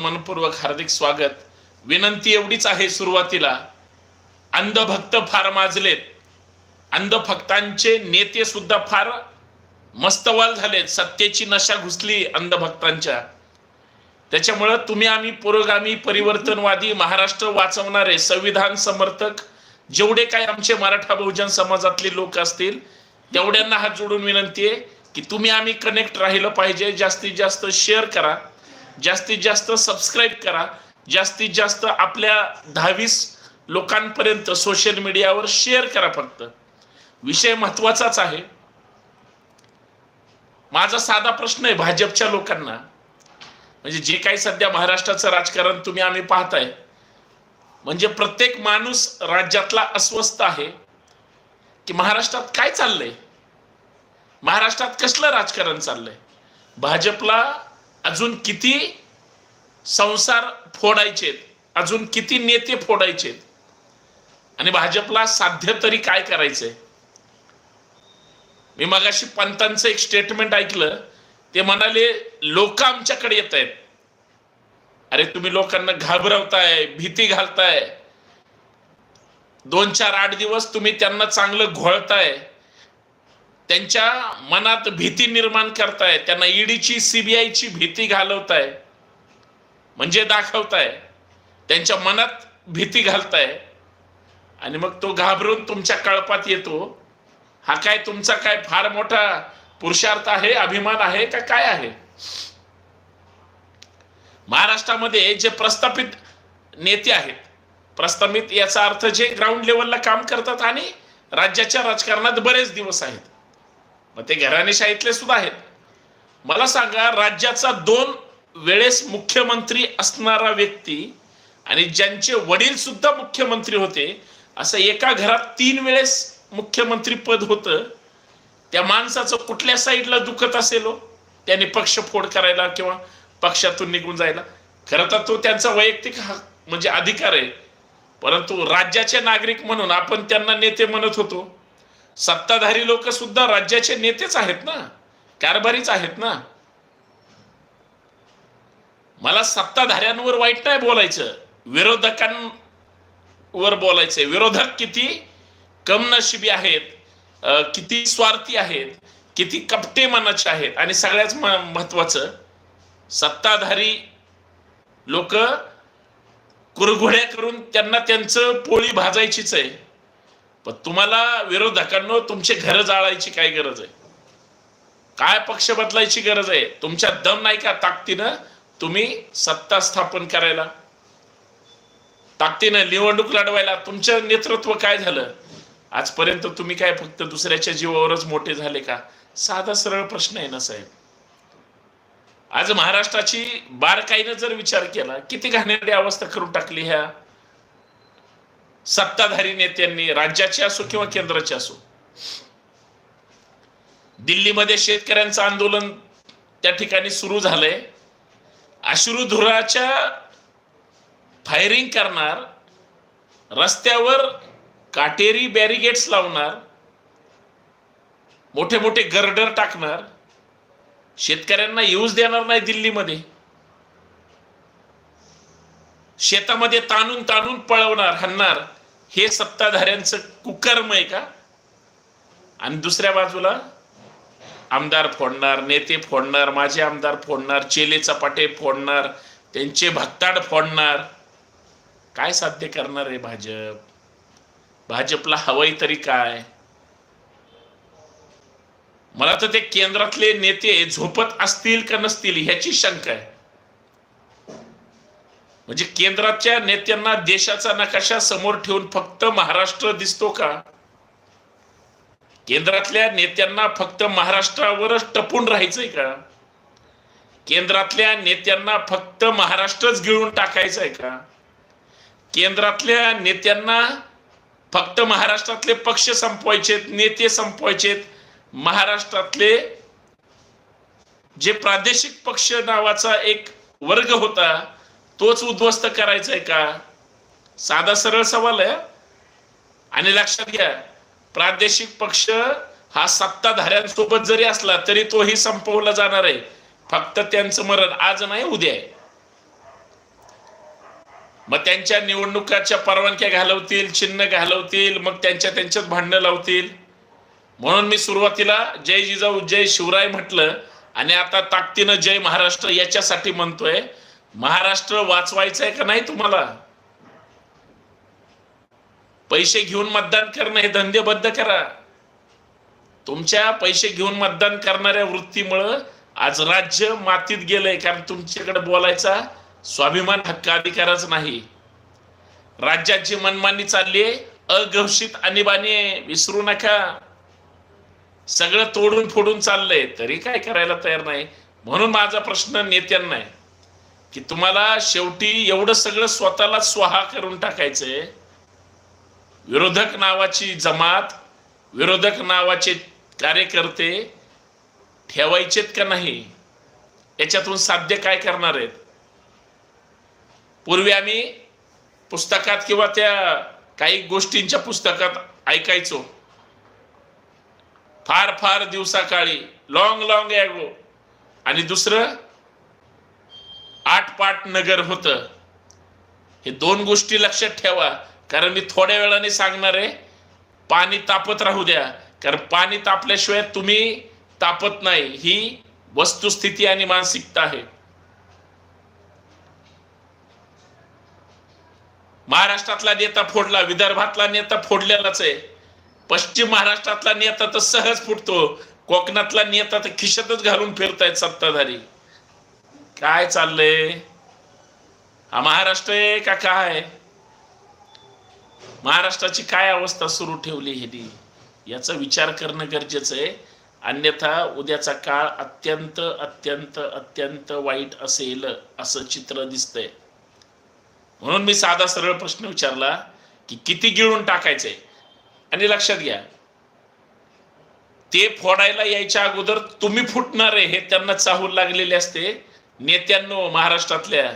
मनपूर्वक हार्दिक स्वागत. विनंती एवढीच आहे सुरुवातीला. अंधभक्त फार माजलेत. अंधभक्तांचे नेते सुद्धा फार मस्तवाल झालेत. सत्तेची नशा घुसली अंधभक्तांच्या. त्याच्यामुळं तुम्ही आम्ही पुरोगामी परिवर्तनवादी महाराष्ट्र वाचवणारे संविधान समर्थक जेवढे काही आमचे मराठा बहुजन समाजातले लोक असतील तेवढ्यांना हात जोडून विनंती आहे की तुम्ही आम्ही कनेक्ट राहिलं पाहिजे. जास्तीत जास्त शेअर करा. जास्तीत जास्त सबस्क्राईब करा. जास्तीत जास्त आपल्या दहावीस लोकांपर्यंत सोशल मीडियावर शेअर करा फक्त. विषय महत्वाचाच आहे. माझा साधा प्रश्न आहे भाजपच्या लोकांना. म्हणजे जे काही सध्या महाराष्ट्राचं राजकारण तुम्ही आम्ही पाहताय. म्हणजे प्रत्येक माणूस राज्यातला अस्वस्थ आहे. की महाराष्ट्रात काय चाललंय? महाराष्ट्रात कसलं राजकारण चाललंय? भाजपला अजून किती संसार फोडायचेत अजून किती नेते फोडायचेत आणि भाजपला साध्य तरी काय करायचंय? मी मगाशी पंतांचं एक स्टेटमेंट ऐकलं. ते म्हणाले लोक आमच्याकडे येत आहेत. अरे तुम्ही लोकांना घाबरवताय भीती घालताय. दोन चार आठ दिवस तुम्ही त्यांना चांगलं घोळताय. त्यांच्या मनात भीती निर्माण करताय त्यांना ईडीची सीबीआयची भीती घालवताय म्हणजे दाखवताय. त्यांच्या मनात भीती घालताय. आणि मग तो घाबरून तुमच्या कळपात येतो. हा काय तुमचा काय फार मोठा पुरुषार्थ आहे अभिमान आहे का काय आहे? महाराष्ट्रामध्ये जे प्रस्थापित नेते आहेत प्रस्थापित याचा अर्थ जे ग्राउंड लेवलला काम करतात आणि राज्याच्या राजकारणात बरेच दिवस आहेत. मग ते घराणेशाहीतले सुद्धा आहेत. मला सांगा राज्याचा दोन वेळेस मुख्यमंत्री असणारा व्यक्ती आणि ज्यांचे वडील सुद्धा मुख्यमंत्री होते असं एका घरात तीन वेळेस मुख्यमंत्री पद होतं त्या माणसाचं कुठल्या साईडला दुखत असेल? हो त्याने पक्ष फोड करायला किंवा पक्षातून निघून जायला. खरं तर तो त्यांचा वैयक्तिक हक म्हणजे अधिकार आहे. परंतु राज्याचे नागरिक म्हणून आपण त्यांना नेते म्हणत होतो. सत्ताधारी लोक सुद्धा राज्याचे नेतेच आहेत ना? कारभारीच आहेत ना? मला सत्ताधाऱ्यांवर वाईट नाही बोलायचं. विरोधकांवर बोलायचंय. विरोधक किती कमनशिबी आहेत किती स्वार्थी आहेत किती कपटे मनाचे आहेत आणि सगळ्यात महत्वाचं सत्ताधारी लोक कुरघोड्या करून त्यांना त्यांचं पोळी भाजायचीच आहे. पण तुम्हाला विरोधकांनो तुमचे घर जाळायची काय गरज आहे? काय पक्ष बदलायची गरज आहे? तुमच्या दम नाही का ताकदीनं तुम्ही सत्ता स्थापन करायला? ताकदीनं निवडणूक लढवायला तुमचं नेतृत्व काय झालं? आजपर्यंत तुम्ही काय फक्त दुसऱ्याच्या जीवावरच मोठे झाले का? साधा सरळ प्रश्न आहे ना साहेब? आज महाराष्ट्राची बारकाईनं जर विचार केला किती घाणेरडी अवस्था करून टाकली ह्या? सत्ताधारी नेत्यांनी राज्याचे असो किंवा केंद्राचे असो दिल्लीमध्ये शेतकऱ्यांचं आंदोलन त्या ठिकाणी सुरू झालंय. अश्रुधुराच्या फायरिंग करणार रस्त्यावर काटेरी बॅरिगेट्स लावणार मोठे मोठे गर्डर टाकणार शेतकऱ्यांना येऊच देणार नाही दिल्लीमध्ये. शेतामध्ये ताणून ताणून पळवणार हणणार हे सत्ताधाऱ्यांचं कुकर्म आहे का? आणि दुसऱ्या बाजूला आमदार फोडणार नेते फोडणार माझे आमदार फोडणार चेले चपाटे फोडणार त्यांचे भक्ताड फोडणार. काय साध्य करणार आहे भाजप? भाजपला हवंय तरी काय? मला तर ते केंद्रातले नेते झोपत असतील का नसतील ह्याची शंका आहे. म्हणजे केंद्राच्या नेत्यांना देशाचा नकाशा समोर ठेवून फक्त महाराष्ट्र दिसतो का? केंद्रातल्या नेत्यांना फक्त महाराष्ट्रावरच टपून राहायचंय का? केंद्रातल्या नेत्यांना फक्त महाराष्ट्रच गिळून टाकायचंय का? केंद्रातल्या नेत्यांना फक्त महाराष्ट्रातले पक्ष संपवायचेत नेते संपवायचेत महाराष्ट्रातले जे प्रादेशिक पक्ष नावाचा एक वर्ग होता तोच उद्ध्वस्त करायचा आहे का? साधा सरळ सवाल आहे आणि लक्षात घ्या प्रादेशिक पक्ष हा सत्ताधाऱ्यांसोबत जरी असला तरी तोही संपवला जाणार आहे. फक्त त्यांचं मरण आज नाही उद्या आहे. मग त्यांच्या निवडणुकाच्या परवानग्या घालवतील चिन्ह घालवतील मग त्यांच्या त्यांच्यात भांडणं लावतील. म्हणून मी सुरुवातीला जय जिजाऊ जय शिवराय म्हटलं आणि आता ताकदीनं जय महाराष्ट्र याच्यासाठी म्हणतोय. महाराष्ट्र वाचवायचं आहे का नाही तुम्हाला? पैसे घेऊन मतदान करणं हे धंदेबद्ध करा. तुमच्या पैसे घेऊन मतदान करणाऱ्या वृत्तीमुळं आज राज्य मातीत गेलंय कारण तुमच्याकडे बोलायचा स्वाभिमान हक्क अधिकारच नाही. राज्याची मनमानी चालली अघोषित आणीबाणी विसरू नका. सगळं तोडून फोडून चाललंय तरी काय करायला तयार नाही. म्हणून माझा प्रश्न नेत्यांना आहे. की तुम्हाला शेवटी एवढं सगळं स्वतःला स्वाहा करून टाकायचंय. विरोधक नावाची जमात विरोधक नावाचे कार्यकर्ते ठेवायचेत का नाही? याच्यातून साध्य काय करणार आहेत? पूर्वी आम्ही पुस्तकात किंवा त्या काही गोष्टींच्या पुस्तकात ऐकायचो. फार फार दिवसाकाळी लॉंग लॉंग ॲगो आणि दुसरं आठ पाट नगर होतं. हे दोन गोष्टी लक्षात ठेवा. कारण मी थोड्या वेळाने सांगणार आहे पाणी तापत राहू द्या. कारण पाणी तापल्याशिवाय तुम्ही तापत नाही. ही वस्तुस्थिती आणि मानसिकता आहे. महाराष्ट्रातला नेता फोडला विदर्भातला नेता फोडलेलाच आहे. पश्चिम महाराष्ट्रातला नेता तर सहज फुटतो. कोकणातला नेता तर खिशातच घालून फिरतायत सत्ताधारी. काय चाललंय? हा महाराष्ट्र आहे का काय? महाराष्ट्राची काय अवस्था सुरू ठेवली ह्यांनी याचा विचार करणं गरजेचं आहे. अन्यथा उद्याचा काळ अत्यंत अत्यंत अत्यंत वाईट असेल असं चित्र दिसतंय. म्हणून मी साधा सरळ प्रश्न विचारला की किती गिळून टाकायचंय? आणि लक्षात घ्या. ते फोडायला यायच्या अगोदर तुम्ही फुटणार आहे हे त्यांना चाहूल लागलेले असते. नेत्यांनो महाराष्ट्रातल्या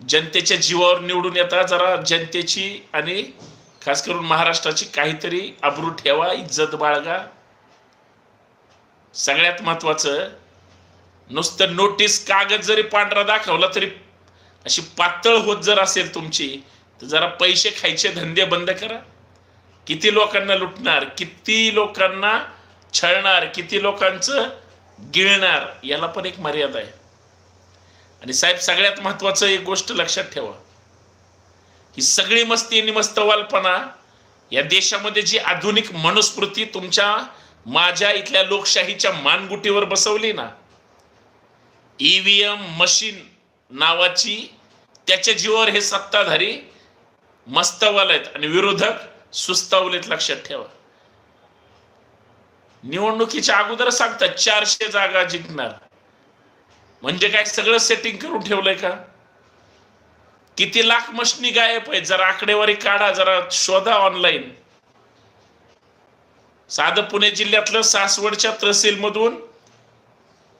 जनतेच्या जीवावर निवडून येता जरा जनतेची आणि खास करून महाराष्ट्राची काहीतरी आबरू ठेवा इज्जत बाळगा. सगळ्यात महत्वाचं नुसतं नोटीस कागद जरी पांढरा दाखवला तरी अशी पातळ होत जर असेल तुमची तर जरा पैसे खायचे धंदे बंद करा. किती लोकांना लुटणार किती लोकांना छळणार किती लोकांचं गिळणार याला पण एक मर्यादा आहे. आणि साहेब सगळ्यात महत्वाचं एक गोष्ट लक्षात ठेवा. ही सगळी मस्ती आणि मस्तवालपणा या देशामध्ये जी आधुनिक मनुस्मृती तुमच्या माझ्या इथल्या लोकशाहीच्या मानगुटीवर बसवली ना ईव्हीएम मशीन नावाची त्याच्या जीवावर हे सत्ताधारी मस्तवाल आहेत आणि विरोधक सुस्तावलेत लक्षात ठेवा. निवडणुकीच्या अगोदर सांगतात चारशे जागा जिंकणार. म्हणजे काय सगळं सेटिंग करून ठेवलंय का? किती लाख मशनी गायब आहेत? जरा आकडेवारी काढा जरा शोधा ऑनलाईन साधं पुणे जिल्ह्यातलं सासवडच्या तहसील मधून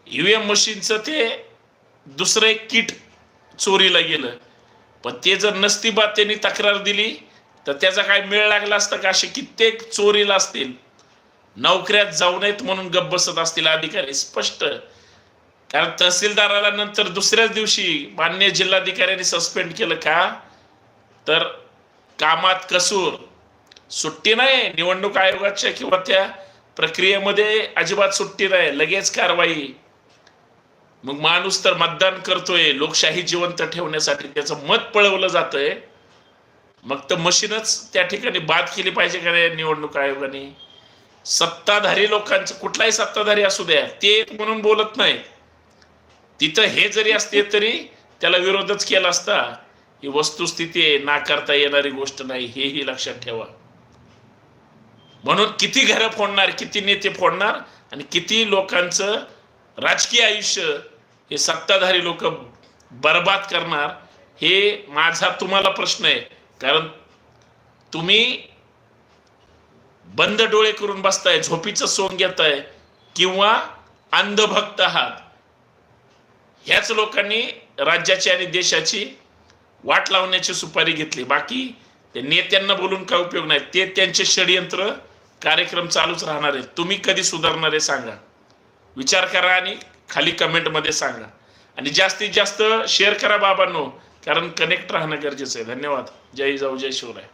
ईव्हीएम मशीनचं ते दुसरं एक किट चोरीला गेलं. पण ते जर नसती बा त्यांनी तक्रार दिली तर त्याचा काय मेळ लागला असता का? असे कित्येक चोरीला असतील. नोकऱ्यात जाऊ नयेत म्हणून गप्प बसत असतील अधिकारी. स्पष्ट. कारण तहसीलदाराला नंतर दुसऱ्याच दिवशी मान्य जिल्हाधिकाऱ्यांनी सस्पेंड केलं का? तर कामात कसूर सुट्टी नाही निवडणूक आयोगाच्या किंवा त्या प्रक्रियेमध्ये अजिबात सुट्टी नाही लगेच कारवाई. मग माणूस तर मतदान करतोय लोकशाही जिवंत ठेवण्यासाठी त्याचं मत पळवलं जातंय. मग तर मशीनच त्या ठिकाणी बाद केली पाहिजे का नाही निवडणूक आयोगाने? सत्ताधारी लोकांचं कुठलाही सत्ताधारी असू द्या ते म्हणून बोलत नाही तिथं हे जरी असते तरी त्याला विरोधच केला असता ही वस्तुस्थिती आहे नाकारता येणारी गोष्ट नाही हेही लक्षात ठेवा. म्हणून किती घरं फोडणार किती नेते फोडणार आणि किती लोकांचं राजकीय आयुष्य हे सत्ताधारी लोक बर्बाद करणार हे माझा तुम्हाला प्रश्न आहे. कारण तुम्ही बंद डोळे करून बसताय झोपीचं सोंग घेताय किंवा अंधभक्त आहात. ह्याच लोकांनी राज्याची आणि देशाची वाट लावण्याची सुपारी घेतली. बाकी ते नेत्यांना बोलून काय उपयोग नाही. ते त्यांचे षडयंत्र कार्यक्रम चालूच राहणार आहेत. तुम्ही कधी सुधारणार आहे सांगा. विचार करा आणि खाली कमेंटमध्ये सांगा. आणि जास्तीत जास्त शेअर करा बाबांनो कारण कनेक्ट राहणं गरजेचं आहे. धन्यवाद. जय जाऊ जय शिवराय.